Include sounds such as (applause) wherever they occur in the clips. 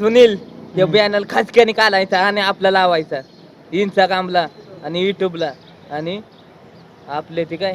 सुनील हे बॅनर खासक्याने काढायचा आणि आपला लावायचा. इंस्टाग्रामला आणि युट्यूबला आणि आपले ते काय?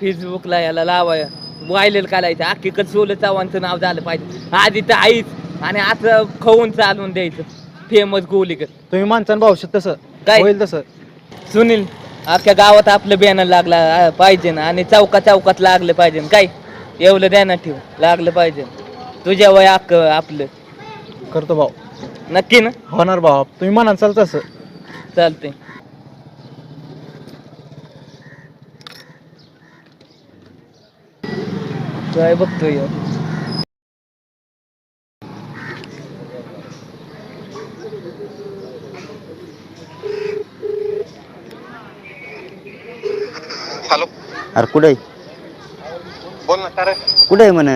फेसबुकला याला लावाय वायलेल काढायचं. अख्खीकडे सोलं चव्हाणचं नाव झालं पाहिजे. आधी तर आईच. आणि आता खाऊन चालवून द्यायचं. फेमस गोलीकर तुम्ही माणसानं भावशात तसं. काय? होईल तसं. सुनील अख्ख्या गावात आपलं बॅनर लागला आ, पाहिजे ना. आणि चौका चौकात लागलं पाहिजे काय? एवढं ध्यानात ठेव. लागलं पाहिजे तुझ्या वय अख्ख आपलं. करतो भाऊ. नक्की ना? होणार भाऊ. तुम्ही म्हणाल चाल तसं चालते काय बघतोय ह्यो? हॅलो. अरे कुठे बोल ना काय रे? कुठे आहे म्हण?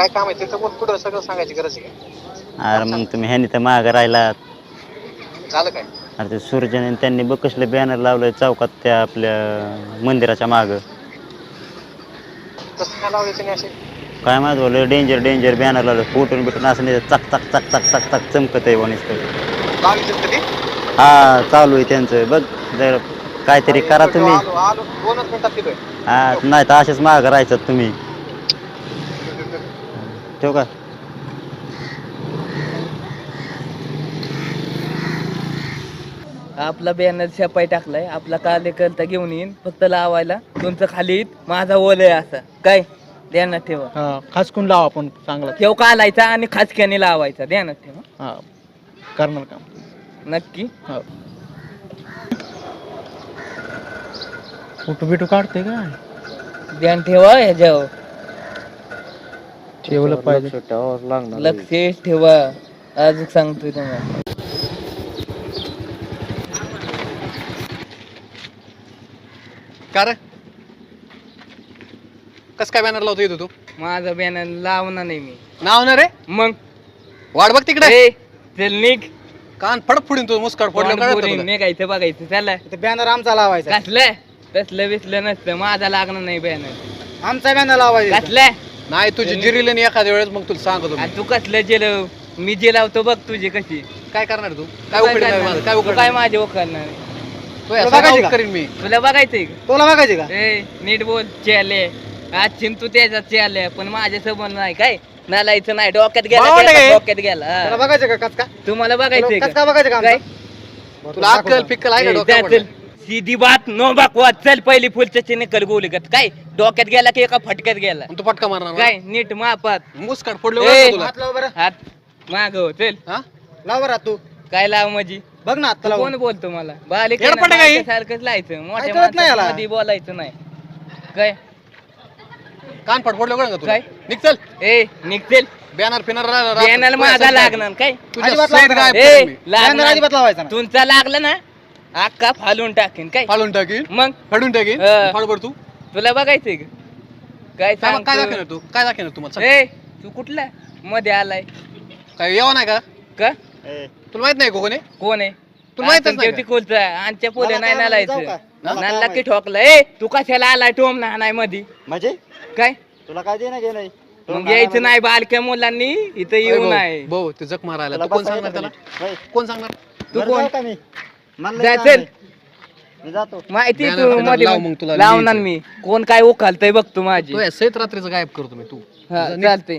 काय काम आहे? तिथं बोल कुठं सगळं सांगायची गरज आहे का? अरे मग तुम्ही ह्यानी तर मागं राहिलात. झालं काय? अरे ते सूर्यने त्यांनी बघ कसलं बॅनर लावलंय चौकात त्या आपल्या मंदिराच्या मागं. तसं काय असे? काय माहीत बोल डेंजर डेंजर बॅनर लावलं फुटून बिटून असं नाही चक चक चक चक चक चक चमकत आहे कधी? हा चालू आहे त्यांचं. बघ जर काहीतरी करा तुम्ही. आलो आलो दोनच मिनिटात तिथं हा नाही तर असेच मागं राहायचं तुम्ही. ठेव का? आपला बॅनर छपाई टाकलाय. आपला कार्यकर्ता घेऊन येईन फक्त लावायला. तुमचं खाली माझा ओल आहे असा. काय? ध्यानात ठेवा. हा खास कोण लावा आपण चांगला. ठेव कालायचा आणि खासक्याने लावायचा. ध्यानात ठेवा. हा करणार काम. नक्की. हा. फोटो बिटो काढते का ध्यान ठेवा ह्याच्यावर. ठेवलं पाहिजे. लक्ष ठेवा. अजून सांगतोय तुम्हाला. का रे? कस काय बॅनर लावतो येतो तू? माझा बॅनर लावणार नाही मी. नाव ना रे मग? वाट बघ तिकडे. ए, चल निघ. कान फडक फोडीन तू मुस्काट फोडलं पोरी निघायचं बघायचं चला. बॅनर आमचा लावायचा. कसलं? तसलं बिसलं नसतं माझा लागणार नाही बॅनर आमचा बॅनर लावायचा. कसलं? नाही तुझी जिरीले नाही एखाद्या वेळेस मग तुला सांगतो मी. आणि तू कसलं जेल मी जे लावतो बघ तुझी कशी. काय करणार तू? काय? माझं? काय तू काय माझे तू या तुला बघायची सगळं का? करीन मी. तुला बघायचंय का? तुला बघायचे का? ए नीट बोल चेले. आज चिंतू त्याचा चेले पण माझ्यासमोर नाही. काय? नालायचं नाही. डोक्यात गेला त्याचा. डोक्यात गेला. तुला हा. बघायचे का? कस का तुम्हाला बघायचंय का? बघायचं का काय? तुला अक्कल पिक्कल आहे का ए? चल. सीधी बात नो बाकवाद चल पहिली फुलच्या निकल गोलीगत काय? डोक्यात गेला की एका फटक्यात गेला? मग तू फटका मारणार काय? नीट मापात. मुस्काट फोडलं ए, हात लाव बरं. हात चल. हा? लाव बरं हात तू. काय लाव माझी बघ ना हात तू लावून. कोण बोलतो मला? बालिक येडपट आहे का ही? सारखंच लायचं. मोठ्या कळत नाही याला. माणसामध्ये बोलायचं नाही. काय? कान फट फोडलं ओळख तुला? काय? निघ चल. ए निघतील बॅनर फिनर बॅनर माझा लागणार काय? तुझ्या अजिबात लागणार. गायब ए करीन मी. बॅनर लागणार अजिबात लावायचा ना तुमचा लागला ना? अक्का फालून टाकेन काय? फाडून टाकीन? मग? फाडून टाकीन? हा. फाड बरं तू. तुला बघायचंय का? काय काय? दाखवणार तू? काय दाखवणार तू मला? सांग. ए तू कुठला? मध्ये आलाय. काय यावं नाही का? का? तुला माहीत नाही का कोणी? कोण आहे? तुला माहितच नाही का? तिकोलचा आमच्या पोले मला नाही काय माहिती, जाऊ नालायचं का? मला काय नाला की माहिती? ठोकला. ए तू कशाला आलाय? टोम ना नाही मधी. म्हणजे? काय? तुला काय देणं घेणं मग यायचं नाही बालक्या मुलांनी इथं येऊ नाही. भाऊ ते जख मारायला तू कोण सांगणार त्याला? कोण सांगणार? तू कोण? मी? जा चल मी जातो. माहिती तू फिनरमध्ये लाव मग तुला लावणार लिहायचं. मी. कोण काय उखालतय बघ तू माझी. तो सैत रात्रीचं गायब करतो मी तू. हा. चालतंय.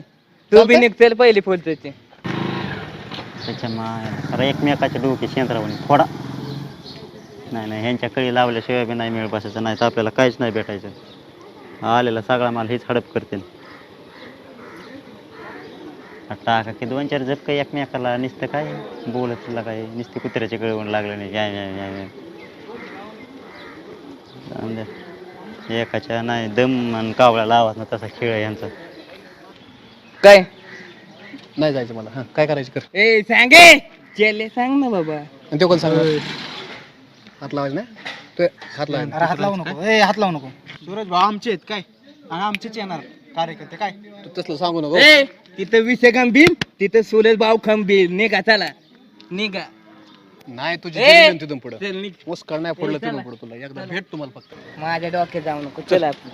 तू बी निघतेल पहिली फुलते त्याच्या माया अरे एकमेकाच्या डोके शेंद्रावणी फोडा. नाही नाही ह्यांच्या कळी लावल्याशिवाय बी नाही मिळ बसायचं नाही तर आपल्याला काहीच नाही भेटायचं. आलेला सगळा माल हीच हडप करतील. टाका की दोन चार झपकं एकमेकाला नुसतं काय? बोलत तुला काय? नुसते कुत्र्याचे कळवून लागलं नाही. या या या या. जाऊन द्या. एकाच्या नाही दम आणि कावळा लावत ना तसा खेळ आहे यांचा. काय? नाही जायचं मला. हा काय करायचं कर. ए सांगे चेले सांग ना बाबा. आणि ते कोण सांगणार हात लावायचं ना तो हात लावायचं अरे हात लावू नको. ए हात लावू नको. सूरज भाऊ आमचे आहेत. काय? आणि आमचेच येणार. कार्यकर्ते काय? तू तसलं सांगू नको. ए तिथं विषय खंबील तिथं सुरेश भाऊ खंबील निघा चला. निघा. नाही तुझी ए! तिथून पुढं. चल निघ. ए, चला. तिथून पुढं तुला. एकदा भेट तुम्हाला फक्त. माझ्या डोक्यात जाऊ नको. चल. आपण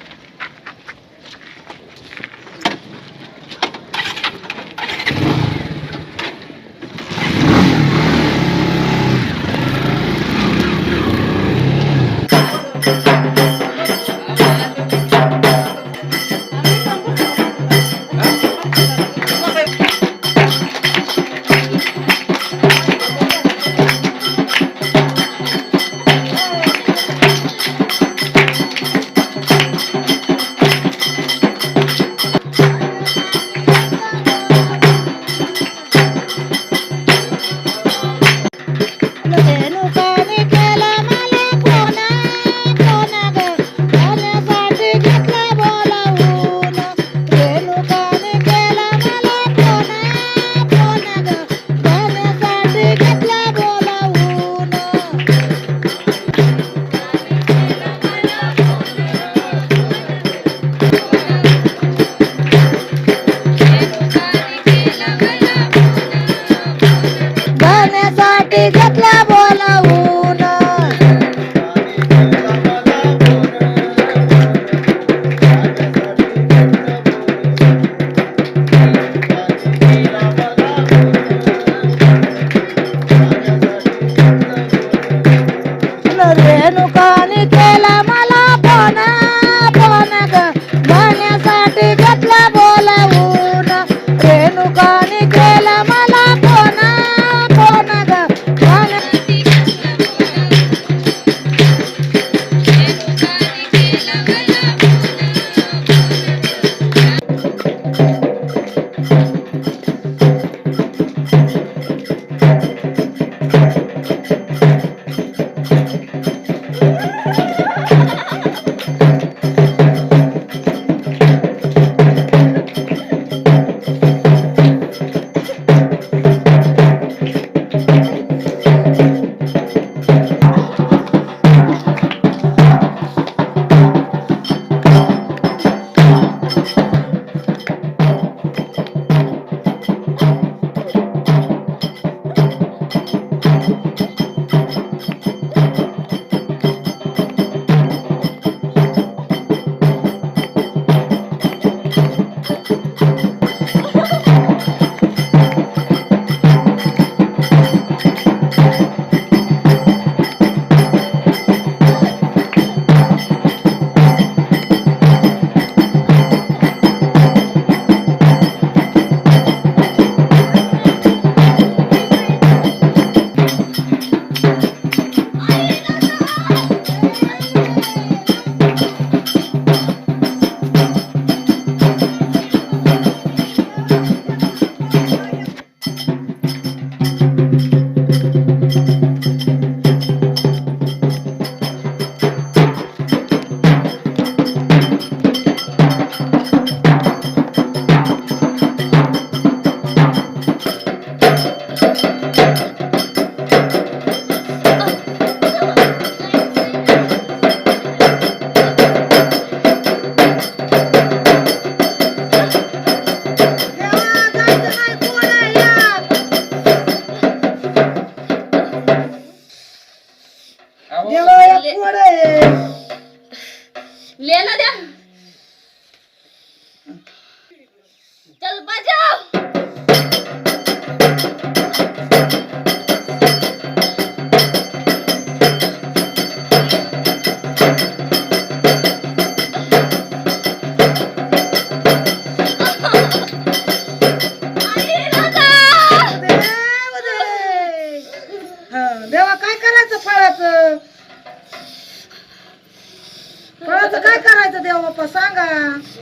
फळाचं काय करायचं देव बाप्पा? सांगा.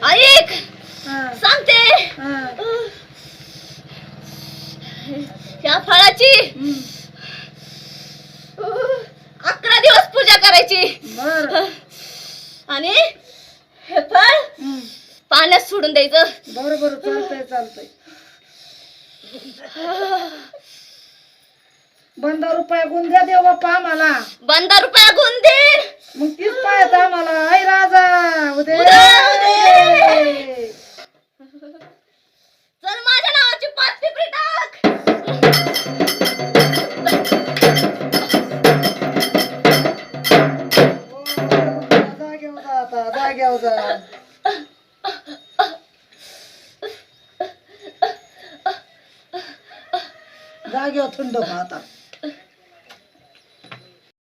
ऐक हा, सांगते. हा. या फळाची हम्म, अकरा दिवस पूजा करायची. बरं. आणि हे फळ हम्म, पाण्यात सोडून द्यायचं. बरं बरं. चालतंय चालतंय. (laughs) बंदा रुपया गुण द्या देव बाप्पा आम्हाला बंदा रुपया गुण दे मग तीच पाहायचं आम्हाला ऐ राजा उदे. चल माझ्या नावाची पाच पिपरी टाक जा आता जागेवर जा थंड